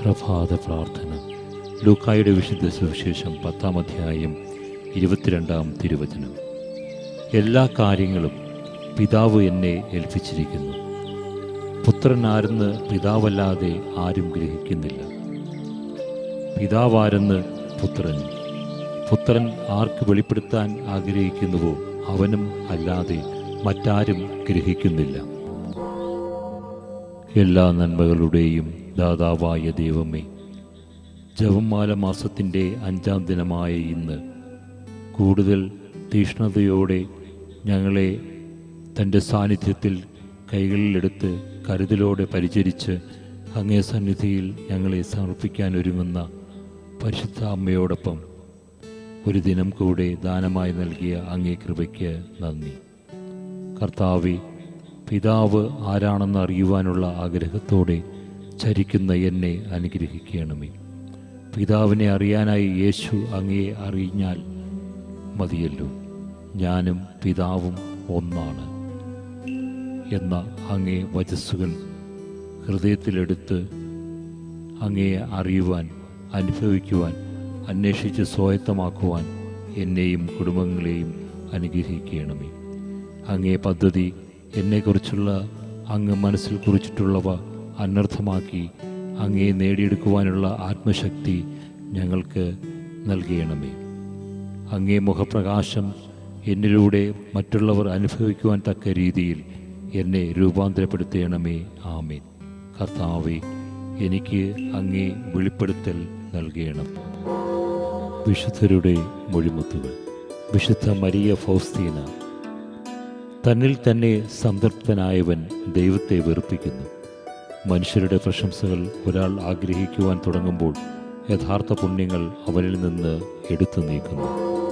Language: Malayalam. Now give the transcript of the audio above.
പ്രഭാത പ്രാർത്ഥന. ലൂക്കായുടെ വിശുദ്ധ സുവിശേഷം പത്താം അധ്യായം ഇരുപത്തിരണ്ടാം തിരുവചനം. എല്ലാ കാര്യങ്ങളും പിതാവ് എന്നെ ഏൽപ്പിച്ചിരിക്കുന്നു. പുത്രൻ ആരെന്ന് പിതാവല്ലാതെ ആരും ഗ്രഹിക്കുന്നില്ല. പിതാവാരെന്ന് പുത്രൻ. പുത്രൻ ആർക്ക് വെളിപ്പെടുത്താൻ ആഗ്രഹിക്കുന്നുവോ അവനും അല്ലാതെ മറ്റാരും ഗ്രഹിക്കുന്നില്ല. എല്ലാ നന്മകളുടെയും ദാതാവായ ദൈവമേ ജവമാല മാസത്തിന്റെ അഞ്ചാം ദിനമായ ഇന്ന് കൂടുതൽ തീഷ്ണതയോടെ ഞങ്ങളെ തന്റെ സാന്നിധ്യത്തിൽ കൈകളിലെടുത്ത് കരുതലോടെ പരിചരിച്ച് അങ്ങേ സന്നിധിയിൽ ഞങ്ങളെ സമർപ്പിക്കാൻ ഒരുങ്ങുന്ന പരിശുദ്ധ അമ്മയോടൊപ്പം ഒരു ദിനം കൂടെ ദാനമായി നൽകിയ അങ്ങേ കൃപയ്ക്ക് നന്ദി. കർത്താവെ പിതാവ് ആരാണെന്ന് അറിയുവാനുള്ള ആഗ്രഹത്തോടെ ചരിക്കുന്ന എന്നെ അനുഗ്രഹിക്കണമേ. പിതാവിനെ അറിയാനായി യേശു അങ്ങയെ അറിഞ്ഞാൽ മതിയല്ലോ. ഞാനും പിതാവും ഒന്നാണ് എന്ന അങ്ങേ വചസ്സുകൾ ഹൃദയത്തിലെടുത്ത് അങ്ങയെ അറിയുവാൻ അനുഭവിക്കുവാൻ അന്വേഷിച്ച് സ്വായത്തമാക്കുവാൻ എന്നെയും കുടുംബങ്ങളെയും അനുഗ്രഹിക്കണമേ. അങ്ങേ പദ്ധതി എന്നെക്കുറിച്ചുള്ള അങ്ങ് മനസ്സിൽ കുറിച്ചിട്ടുള്ളവ അനർത്ഥമാക്കി അങ്ങയെ നേടിയെടുക്കുവാനുള്ള ആത്മശക്തി ഞങ്ങൾക്ക് നൽകിയണമേ. അങ്ങേ മുഖപ്രകാശം എന്നിലൂടെ മറ്റുള്ളവർ അനുഭവിക്കുവാൻ തക്ക രീതിയിൽ എന്നെ രൂപാന്തരപ്പെടുത്തേണമേ ആമേൻ. കർത്താവെ എനിക്ക് അങ്ങേ വെളിപ്പെടുത്തൽ നൽകണം. വിശുദ്ധരുടെ മൊഴിമുത്തുകൾ. വിശുദ്ധ മരിയ ഫൗസ്തീന തന്നിൽ തന്നെ സംതൃപ്തനായവൻ ദൈവത്തെ വെറുപ്പിക്കുന്നു. മനുഷ്യരുടെ പ്രശംസകൾ ഒരാൾ ആഗ്രഹിക്കുവാൻ തുടങ്ങുമ്പോൾ യഥാർത്ഥ പുണ്യങ്ങൾ അവനിൽ നിന്ന് എടുത്തു നീക്കുന്നു.